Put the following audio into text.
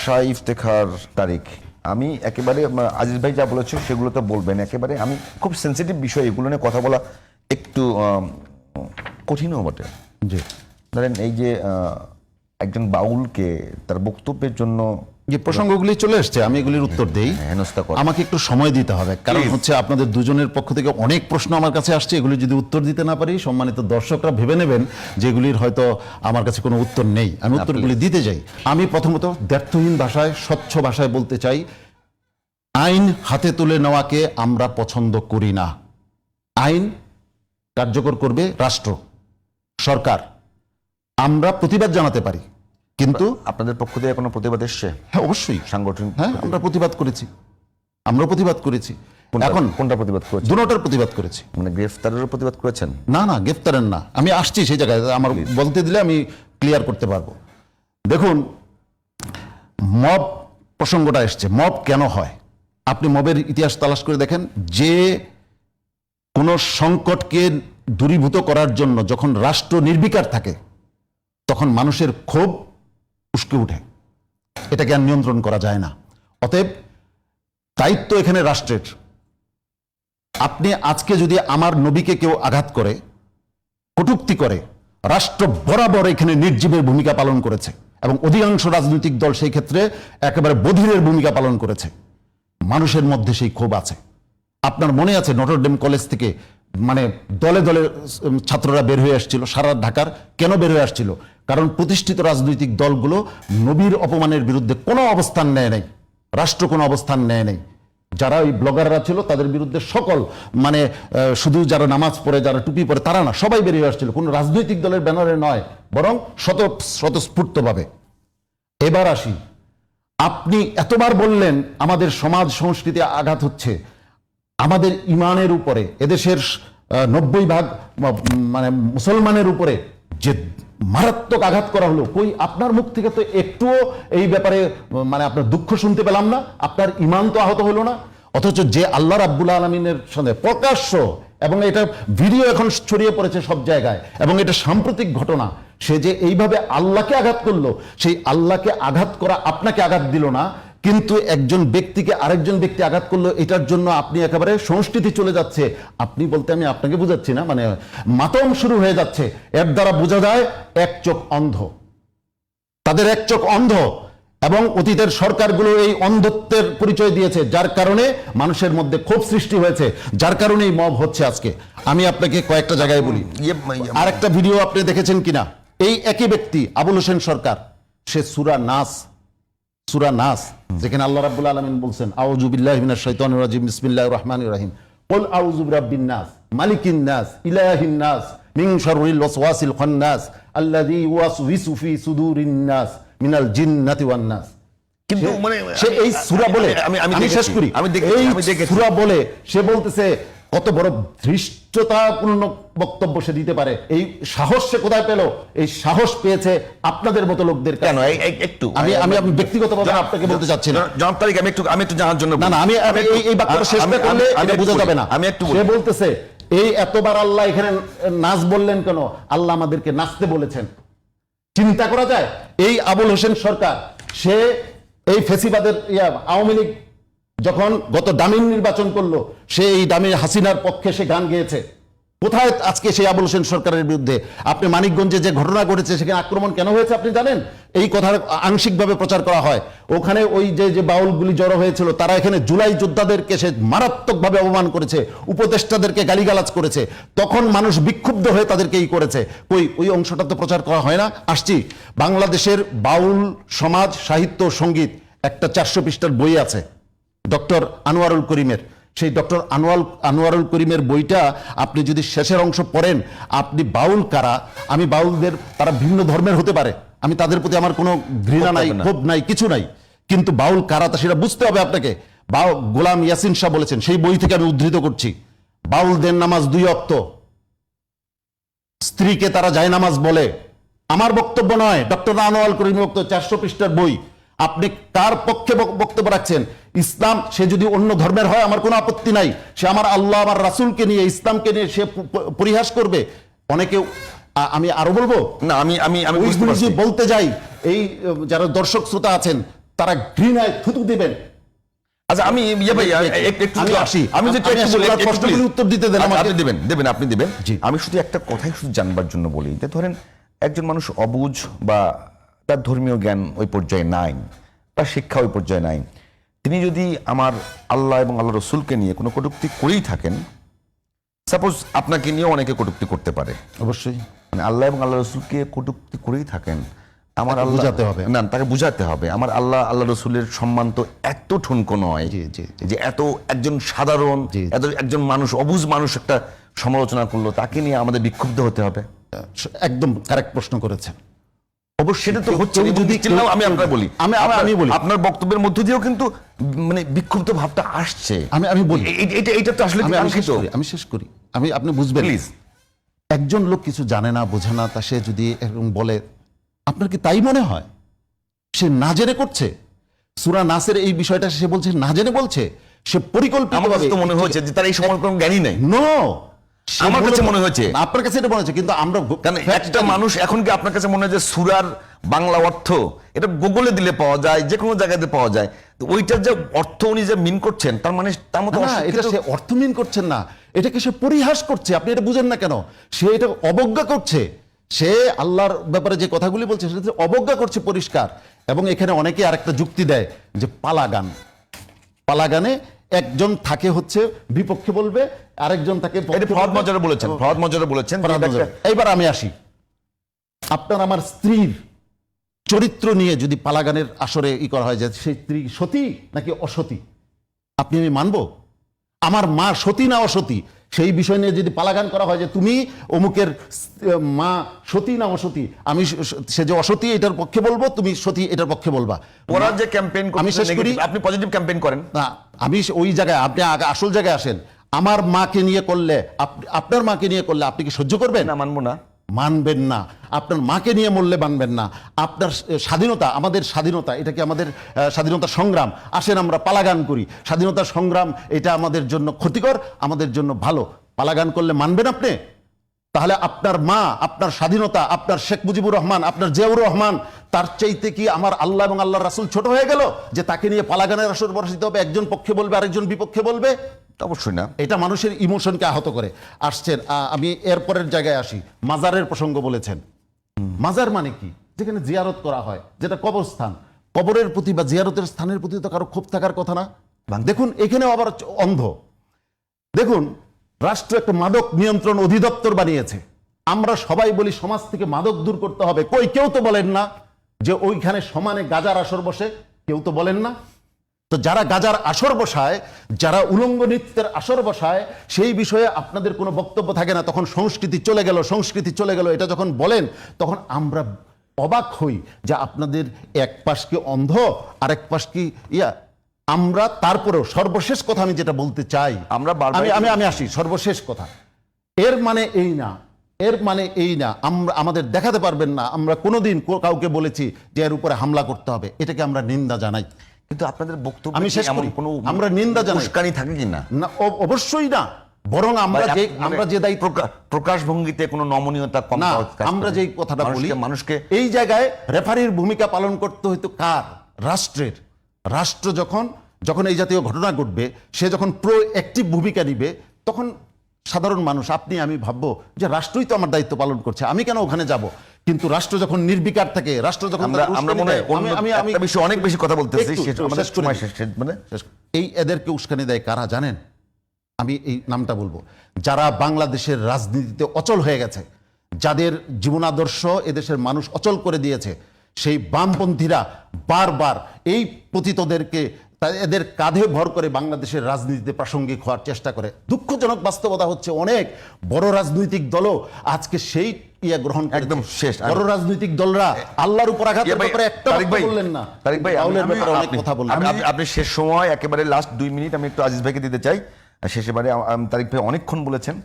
শাহ ইফতেখার তারিখ। আমি একেবারে আজিজ ভাই যা বলেছে সেগুলো তো বলবেন। একেবারে আমি খুব সেন্সিটিভ বিষয় এগুলো নিয়ে কথা বলা একটু কঠিনও বটে। জি। ধরেন এই যে একজন বাউলকে তার বক্তব্যের জন্য যে প্রসঙ্গগুলি চলে এসছে আমি এগুলির উত্তর দেই। করা। আমাকে একটু সময় দিতে হবে কারণ হচ্ছে আপনাদের দুজনের পক্ষ থেকে অনেক প্রশ্ন আমার কাছে আসছে এগুলি যদি উত্তর দিতে না পারি সম্মানিত দর্শকরা ভেবে নেবেন যেগুলির হয়তো আমার কাছে কোনো উত্তর নেই। আমি উত্তরগুলি দিতে যাই আমি প্রথমত দ্ব্যর্থহীন ভাষায় স্বচ্ছ ভাষায় বলতে চাই আইন হাতে তুলে নেওয়াকে আমরা পছন্দ করি না। আইন কার্যকর করবে রাষ্ট্র সরকার। আমরা প্রতিবাদ জানাতে পারি। কিন্তু আপনাদের পক্ষ থেকে কোনো প্রতিবাদ এসছে? হ্যাঁ অবশ্যই। সাংগঠনিক হ্যাঁ আমরা প্রতিবাদ করেছি। আমরা প্রতিবাদ করেছি। এখন কোনটা প্রতিবাদ করেছেন? দুটোটার প্রতিবাদ করেছি। মানে গ্রেফতারেরও প্রতিবাদ করেছেন? না না গ্রেফতারের না। আমি আসছি সেই জায়গায়। আমার বলতে দিলে আমি ক্লিয়ার করতে পারব। দেখুন মব প্রসঙ্গটা এসছে। মব কেন হয়? আপনি মবের ইতিহাস তালাশ করে দেখেন যে কোনো সংকটকে দূরীভূত করার জন্য যখন রাষ্ট্র নির্বিকার থাকে তখন মানুষের ক্ষোভ উস্কে উঠে। এটাকে আর নিয়ন্ত্রণ করা যায় না। অতএব দায়িত্ব এখানে রাষ্ট্রের। আপনি আজকে যদি আমার নবীকে কেউ আঘাত করে, কটূক্তি করে, রাষ্ট্র বরাবর এখানে নির্জীবের ভূমিকা পালন করেছে এবং অধিকাংশ রাজনৈতিক দল সেই ক্ষেত্রে একেবারে বধিরের ভূমিকা পালন করেছে, মানুষের মধ্যে সেই ক্ষোভ আছে। আপনার মনে আছে নটরডেম কলেজ থেকে মানে দলে দলে ছাত্ররা বের হয়ে আসছিল, সারা ঢাকার কেন বের হয়ে আসছিল? কারণ প্রতিষ্ঠিত রাজনৈতিক দলগুলো নবীর অপমানের বিরুদ্ধে কোনো অবস্থান নেয় নাই, রাষ্ট্র কোনো অবস্থান নেয় নাই। যারা ওই ব্লগাররা ছিল, তাদের বিরুদ্ধে সকল মানে শুধু যারা নামাজ পড়ে, যারা টুপি পরে, তারা না, সবাই বেরিয়ে আসছিল। কোনো রাজনৈতিক দলের ব্যানারে নয়, বরং শত, স্বতঃস্ফূর্তভাবে। এবার আসি। আপনি এতবার বললেন আমাদের সমাজ সংস্কৃতি আঘাত হচ্ছে। আমাদের ইমানের উপরে, এদেশের নব্বই ভাগ মানে মুসলমানের উপরে যে মারাত্মক আঘাত করা হলো। কই, আপনার মুখ থেকে তো একটুও এই ব্যাপারে মানে আপনার দুঃখ শুনতে পেলাম না, আপনার ইমান তো আহত হলো না। অথচ যে আল্লাহ রাব্বুল আলমিনের সঙ্গে প্রকাশ্য এবং এটা ভিডিও এখন ছড়িয়ে পড়েছে সব জায়গায়, এবং এটা সাম্প্রতিক ঘটনা, সে যে এইভাবে আল্লাহকে আঘাত করল, সেই আল্লাহকে আঘাত করা আপনাকে আঘাত দিল না কিন্তু একজন ব্যক্তিকে আরেকজন ব্যক্তি আঘাত করল এটার জন্য আপনি একেবারে সংস্কৃতি চলে যাচ্ছে। আপনি বলতে আমি আপনাকে বুঝাচ্ছি না মানে মাতম শুরু হয়ে যাচ্ছে। এর দ্বারা বোঝা যায় এক চোখ অন্ধ। তাদের এক চোখ অন্ধ এবং অতীতের সরকারগুলো এই অন্ধত্বের পরিচয় দিয়েছে যার কারণে মানুষের মধ্যে ক্ষোভ সৃষ্টি হয়েছে যার কারণে এই মব হচ্ছে আজকে। আমি আপনাকে কয়েকটা জায়গায় বলি। ইয়ে, ইয়ে, আর একটা ভিডিও আপনি দেখেছেন কিনা? এই একই ব্যক্তি আবুল হোসেন সরকার সে সুরা নাস সুরা নাস যেখানে আল্লাহ রাব্বুল আলামিন বলছেন রাজিম বিসমিল্লাহির রহমানির রহিম। কুল আউযু বিরাব্বিন নাস মালিকিন নাস ইলাহিন নাস মিন শাররিল ওয়াসওয়াসিল খান্নাস আল্লাযী ফি সুদুরিন নাস মিনাল জিন্নাতি ওয়ান নাস। কিন্তু মানে সে এই সূরা বলে আমি- আমি শেষ করি। আমি এই সূরা বলে সে বলতেছে কত বড় ধৃষ্টতাপূর্ণ বক্তব্য সে দিতে পারে। এই সাহস সে কোথায় পেল? এই সাহস পেয়েছে আপনাদের মতো লোকদের কেন? একটু। আমি আমি আমি ব্যক্তিগতভাবে আপনাকে বলতে চাচ্ছি না। জনাব তারিক আমি একটু আমি একটু জানার জন্য না না আমি আমি এই বাক্যটা শেষ আমি- করলে এটা বোঝা যাবে না। আমি একটু সে বলতেছে এই এতবার আল্লাহ এখানে নাচ বললেন কেন? আল্লাহ আমাদেরকে নাচতে বলেছেন। চিন্তা করা যায়? এই আবুল হোসেন সরকার সে এই ফেসিবাদের ইয়া, আওয়ামী লীগ যখন গত ডামিন নির্বাচন করল, সে এই ডামিন হাসিনার পক্ষে সে গান গেয়েছে। কোথায় আজকে সেই আবুল হোসেন সরকারের বিরুদ্ধে? আপনি মানিকগঞ্জে যে ঘটনা ঘটেছে, সেখানে আক্রমণ কেন হয়েছে আপনি জানেন? এই কথার আংশিকভাবে প্রচার করা হয়। ওখানে ওই যে যে বাউলগুলি জড়ো হয়েছিল, তারা এখানে জুলাই যোদ্ধাদেরকে সে মারাত্মকভাবে অপমান করেছে, উপদেষ্টাদেরকে গালিগালাজ করেছে। তখন মানুষ বিক্ষুব্ধ হয়ে তাদেরকে এই করেছে। ওই ওই অংশটা তো প্রচার করা হয় না? আসছি। বাংলাদেশের বাউল সমাজ, সাহিত্য, সংগীত, একটা চারশো পৃষ্ঠার বই আছে। ডক্টর আনোয়ারুল করিমের। সেই ডক্টর আনোয়ার আনোয়ারুল করিমের বইটা আপনি যদি শেষের অংশ পড়েন আপনি বাউল কারা? আমি বাউলদের তারা ভিন্ন ধর্মের হতে পারে। আমি তাদের প্রতি আমার কোনো ঘৃণা নাই ক্ষোভ নাই কিছু নাই। কিন্তু বাউল কারা তা সেটা বুঝতে হবে আপনাকে। বাউ গোলাম ইয়াসিন শাহ বলেছেন সেই বই থেকে আমি উদ্ধৃত করছি। বাউলদের নামাজ দুই অক্ত। স্ত্রীকে তারা যায় নামাজ বলে। আমার বক্তব্য নয় ডক্টর আনোয়াল করিমের বক্তব্য চারশো পৃষ্ঠার বই। আপনি কার পক্ষে বক্তব্য রাখছেন? ইসলাম সে যদি অন্য ধর্মের হয় আমার কোনো আপত্তি নাই। সে আমার আল্লাহ আমার রাসূলকে নিয়ে ইসলামকে নিয়ে সে পরিহাস করবে। অনেকে আমি আরও বলব? না আমি আমি আমি বলতে যাই এই যারা দর্শক শ্রোতা আছেন তারা ঘৃণায় থুতু দেবেন। আচ্ছা আমি ইয়ে আসি। আমি উত্তর দিতে দেন আচ্ছা, আপনি দিবেন দেবেন আপনি দিবেন। আমি শুধু একটা কথাই শুধু জানবার জন্য বলি যে ধরেন একজন মানুষ অবুঝ বা তার ধর্মীয় জ্ঞান ওই পর্যায়ে নাই তার শিক্ষা ওই পর্যায়ে নাই। তিনি যদি আমার আল্লাহ এবং আল্লাহ রসুলকে নিয়ে কোনো কটূক্তি করেই থাকেন সাপোজ আপনাকে নিয়েও অনেকে কটূক্তি করতে পারে। অবশ্যই। মানে আল্লাহ এবং আল্লাহ রসুলকে কটূক্তি করেই থাকেন। আমার আল্লাহ বুঝাতে হবে। না তাকে বুঝাতে হবে। আমার আল্লাহ আল্লাহ রসুলের সম্মান তো এত ঠুনকো নয়। যে এত একজন সাধারণ। এত একজন মানুষ অবুজ মানুষ একটা সমালোচনা করল তাকে নিয়ে আমাদের বিক্ষুব্ধ হতে হবে। একদম কারেক্ট প্রশ্ন করেছেন। সেটা তো হচ্ছে যদি যদি আমি আপনার বলি। আমি- আমি- আমি বলি। আপনার বক্তব্যের মধ্য দিয়েও কিন্তু মানে বিক্ষুব্ধ ভাবটা আসছে। আমি- আমি বলি। এ- এ- এটা এটা তো আসলে আমি আমি শেষ করি আমি শেষ করি। আমি আপনি বুঝবেন। প্লিজ একজন লোক কিছু জানে না বোঝে না তা সে যদি এরকম বলে আপনার কি তাই মনে হয়? সে না জেনে করছে? সুরা নাসের এই বিষয়টা সে বলছে না জেনে বলছে? সে পরিকল্পিত মনে হয়েছে যে তার এই সময় কোনো জ্ঞানই নেই। নো আমার কাছে মনে হয়েছে। আপনার কাছে এটা মনে হচ্ছে কিন্তু আমরা কারণ একটা মানুষ এখন কি আপনার কাছে মনে হয় যে সুরার বাংলা অর্থ এটা গুগলে দিলে পাওয়া যায় যে কোনো জায়গাতে পাওয়া যায় তো ওইটার যে অর্থ উনি যে মিন করছেন তার মানে তার মতো না এটা সে অর্থ মিন করছেন না। এটাকে সে পরিহাস করছে আপনি এটা বুঝেন না কেন? সে এটা অবজ্ঞা করছে। সে আল্লাহর ব্যাপারে যে কথাগুলি বলছে সেটা অবজ্ঞা করছে পরিষ্কার। এবং এখানে অনেকে আরেকটা যুক্তি দেয় যে পালা গান পালাগান। পালাগানে একজন থাকে হচ্ছে বিপক্ষে বলবে আরেকজন তাকে ফরদ মজারে বলেছেন ফরদ মজারে বলেছেন এইবার আমি আসি। আপনার আমার স্ত্রীর চরিত্র নিয়ে যদি পালাগানের আসরে ই করা হয় যে সেই স্ত্রী সতী নাকি অসতী? আপনি আমি মানব? আমার মা সতী না অসতী? সেই বিষয় নিয়ে যদি পালাগান করা হয় যে তুমি অমুকের মা সতী না অসতী? আমি স- যে অসতী এটার পক্ষে বলব তুমি সতী এটার পক্ষে বলবা। ওরা যে ক্যাম্পেইন আমি শেষ করি আপনি পজিটিভ ক্যাম্পেইন করেন। না আমি ওই জায়গায় আপনি আগে আসল জায়গায় আসেন। আমার মাকে নিয়ে করলে আপ- আপনার মাকে নিয়ে করলে আপনি কি সহ্য করবেন? না মানবো না। মানবেন না। আপনার মাকে নিয়ে মরলে মানবেন না। আপনার স্বাধীনতা, আমাদের স্বাধীনতা, এটা কি আমাদের স্বাধীনতা সংগ্রাম? আসেন আমরা পালাগান করি। স্বাধীনতা সংগ্রাম, এটা আমাদের জন্য ক্ষতিকর, আমাদের জন্য ভালো। পালাগান করলে মানবেন আপনি? তাহলে আপনার মা, আপনার স্বাধীনতা, আপনার শেখ মুজিবুর রহমান, আপনার জিয়াউর রহমান, তার চাইতে কি আমার আল্লাহ এবং আল্লাহ রাসুল ছোট হয়ে গেল? যে তাকে নিয়ে পালাগানের আসর বসাইতে হবে, একজন পক্ষে বলবে, আরেকজন বিপক্ষে বলবে? অবশ্যই না। এটা মানুষের ইমোশনকে আহত করে। আসছেন আমি এরপরের জায়গায় আসি। মাজারের প্রসঙ্গ বলেছেন। মাজার মানে কি? যেখানে জিয়ারত করা হয়, যেটা কবরস্থান। কবরের প্রতি বা জিয়ারতের স্থানের প্রতি তো কারও ক্ষোভ থাকার কথা না। দেখুন, এখানেও আবার অন্ধ। দেখুন, রাষ্ট্র একটা মাদক নিয়ন্ত্রণ অধিদপ্তর বানিয়েছে। আমরা সবাই বলি সমাজ থেকে মাদক দূর করতে হবে। কই, কেউ তো বলেন না যে ওইখানে সমানে গাজার আসর বসে, কেউ তো বলেন না। তো যারা গাজার আসর বসায় যারা উলঙ্গ নৃত্যের আসর বসায় সেই বিষয়ে আপনাদের কোনো বক্তব্য থাকে না। তখন সংস্কৃতি চলে গেল সংস্কৃতি চলে গেল। এটা যখন বলেন তখন আমরা অবাক হই যে আপনাদের এক পাশ কি অন্ধ আরেক পাশ কি ইয়া। আমরা তারপরেও সর্বশেষ কথা আমি যেটা বলতে চাই আমরা আমি আমি আমি আসি সর্বশেষ কথা। এর মানে এই না এর মানে এই না আমরা আমাদের দেখাতে পারবেন না। আমরা কোনোদিন কাউকে বলেছি যে এর উপরে হামলা করতে হবে। এটাকে আমরা নিন্দা জানাই। কিন্তু আপনাদের বক্তব্য আমি শেষ করি। কোনো আমরা নিন্দা জানাই। উস্কানি থাকে কিনা না অ- অবশ্যই না বরং আমরা যে আমরা যে দায়িত্ব প্রকাশ ভঙ্গিতে কোনো নমনীয়তা কম না আমরা। যে কথাটা বলি মানুষকে এই জায়গায় রেফারির ভূমিকা পালন করতে হয়তো কার রাষ্ট্রের রাষ্ট্র যখন যখন এই জাতীয় ঘটনা ঘটবে সে যখন প্রো অ্যাক্টিভ ভূমিকা নিবে তখন সাধারণ মানুষ আপনি আমি ভাববো যে রাষ্ট্রই তো আমার দায়িত্ব পালন করছে আমি কেন ওখানে যাব কিন্তু রাষ্ট্র যখন নির্বিকার থাকে রাষ্ট্র যখন আমরা মনে আমি আমি বিষয়ে অনেক বেশি কথা বলতেছি আমাদের সময় শেষ মানে এই এদেরকে উস্কানি দেয় কারা জানেন? আমি এই নামটা বলব। যারা বাংলাদেশের রাজনীতিতে অচল হয়ে গেছে যাদের জীবনাদর্শ এদেশের মানুষ অচল করে দিয়েছে সেই বামপন্থীরা বারবার এই পতিতদেরকে এদের কাঁধে ভর করে বাংলাদেশের রাজনীতিতে প্রাসঙ্গিক হওয়ার চেষ্টা করে। দুঃখজনক বাস্তবতা হচ্ছে অনেক বড় রাজনৈতিক দলও আজকে সেই ইয়ে গ্রহণ একদম শেষ। বড় রাজনৈতিক দলরা আল্লাহর উপর আঘাতের ইয়ে ব্যাপারে একটা বললেন না। তারিক ভাই, ব্যাপারে অনেক কথা বললেন। আপনি- শেষ সময় একেবারে লাস্ট দুই মিনিট আমি একটু আজিজ ভাইকে দিতে চাই। শেষ এবারে আম- আম- তারিক ভাই অনেকক্ষণ বলেছেন।